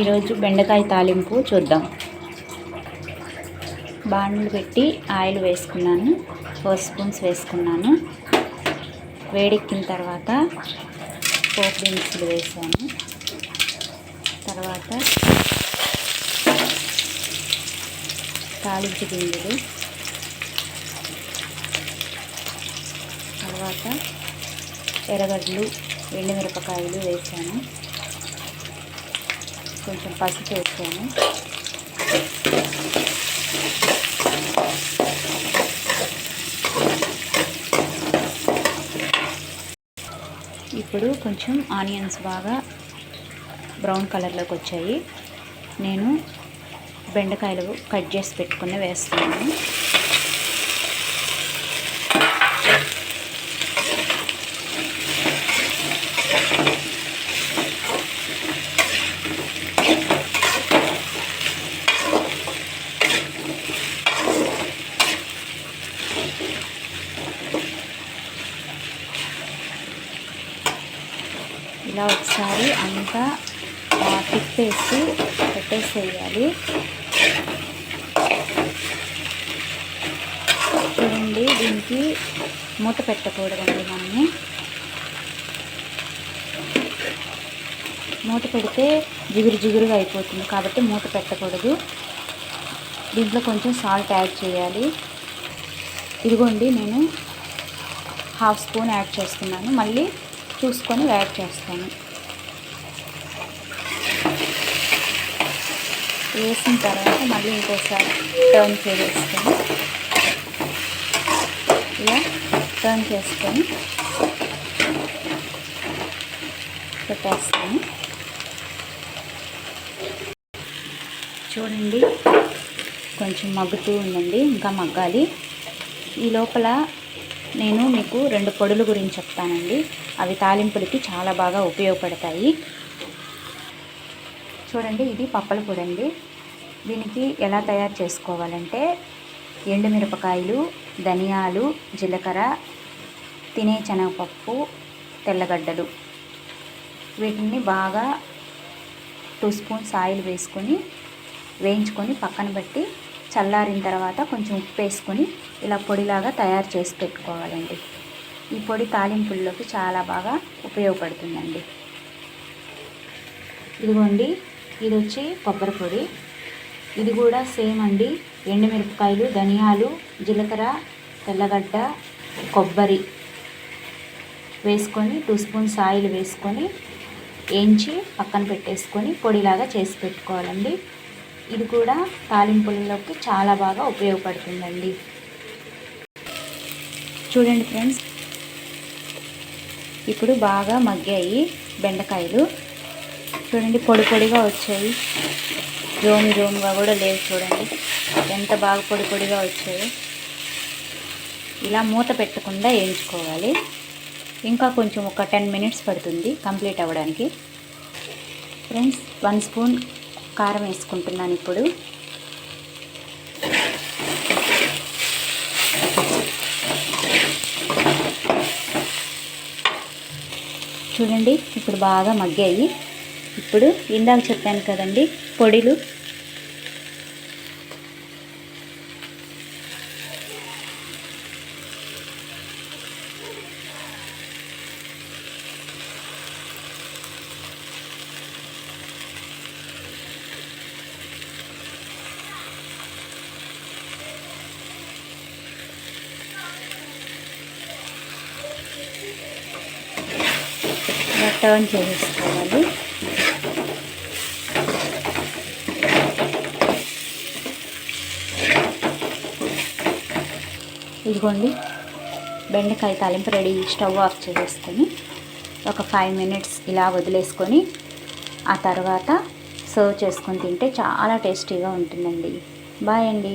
ఈరోజు బెండకాయ తాలింపు చూద్దాం. బాండ్లు పెట్టి ఆయిల్ వేసుకున్నాను. ఫోర్ స్పూన్స్ వేసుకున్నాను. వేడెక్కిన తర్వాత పోపు దినుసులు వేసాను. తర్వాత తాలింపు గింజలు. తర్వాత ఎర్రగడ్డలు ఎండుమిరపకాయలు వేసాను. కొంచెం పసుపు వేసాను ఇప్పుడు కొంచెం ఆనియన్స్ బాగా బ్రౌన్ కలర్లోకి వచ్చాయి. నేను బెండకాయలు కట్ చేసి పెట్టుకుని వేస్తున్నాను. ఇలా ఒకసారి అంతా తిప్పేసి పెట్టేసేయాలి. చూడండి దీనికి మూత పెట్టకూడదండి మనని మూత పెడితే జిగురు జిగురుగా అయిపోతుంది కాబట్టి మూత పెట్టకూడదు. దీంట్లో కొంచెం సాల్ట్ యాడ్ చేయాలి. ఇదిగోండి నేను హాఫ్ స్పూన్ యాడ్ చేస్తున్నాను. మళ్ళీ చూసుకొని యాడ్ చేస్తాను. వేసిన తర్వాత మళ్ళీ ఇంకోసారి టర్న్ చేసేసుకొని ఇలా టర్న్ చేసుకొని పెట్టేస్తాను. చూడండి కొంచెం మగ్గుతూ ఉందండి ఇంకా మగ్గాలి. ఈ లోపల నేను మీకు రెండు పొడుల గురించి చెప్తానండి. అవి తాలింపులకి చాలా బాగా ఉపయోగపడతాయి. చూడండి ఇది పప్పల పొడి అండి దీనికి ఎలా తయారు చేసుకోవాలంటే ఎండుమిరపకాయలు ధనియాలు జీలకర్ర తినే శనగపప్పు తెల్లగడ్డలు. వీటిని బాగా టూ స్పూన్స్ ఆయిల్ వేసుకొని వేయించుకొని పక్కన పెట్టి చల్లారిన తర్వాత కొంచెం ఉప్పు వేసుకొని ఇలా పొడిలాగా తయారు చేసి పెట్టుకోవాలండి. ఈ పొడి తాలింపుల్లోకి చాలా బాగా ఉపయోగపడుతుందండి. ఇదిగోండి ఇది వచ్చి కొబ్బరి పొడి. ఇది కూడా సేమ్ అండి. ఎండుమిరపకాయలు ధనియాలు జీలకర్ర తెల్లగడ్డ కొబ్బరి వేసుకొని టూ స్పూన్స్ ఆయిల్ వేసుకొని వేయించి పక్కన పెట్టేసుకొని పొడిలాగా చేసి పెట్టుకోవాలండి. ఇది కూడా తాలింపులలోకి చాలా బాగా ఉపయోగపడుతుందండి. చూడండి ఫ్రెండ్స్ ఇప్పుడు బాగా మగ్గాయి బెండకాయలు. చూడండి పొడి పొడిగా వచ్చాయి. జోమ్ రోమిగా కూడా లేవు చూడండి. ఎంత బాగా పొడి పొడిగా వచ్చాయో. ఇలా మూత పెట్టకుండా వేయించుకోవాలి. ఇంకా కొంచెం ఒక టెన్ మినిట్స్ పడుతుంది కంప్లీట్ అవ్వడానికి. ఫ్రెండ్స్ వన్ స్పూన్ కారం వేసుకుంటున్నాను ఇప్పుడు. చూడండి ఇప్పుడు బాగా మగ్గాయి. ఇప్పుడు ఇందాక చెప్పాను కదండి పొడిలు. టర్న్ చేసేసుకోవాలి. ఇదిగోండి బెండకాయ తాలింపు రెడీ స్టవ్ ఆఫ్ చేసేసుకొని ఒక ఫైవ్ మినిట్స్ ఇలా వదిలేసుకొని ఆ తర్వాత సర్వ్ చేసుకొని తింటే చాలా టేస్టీగా ఉంటుందండి. బాయ్ అండి.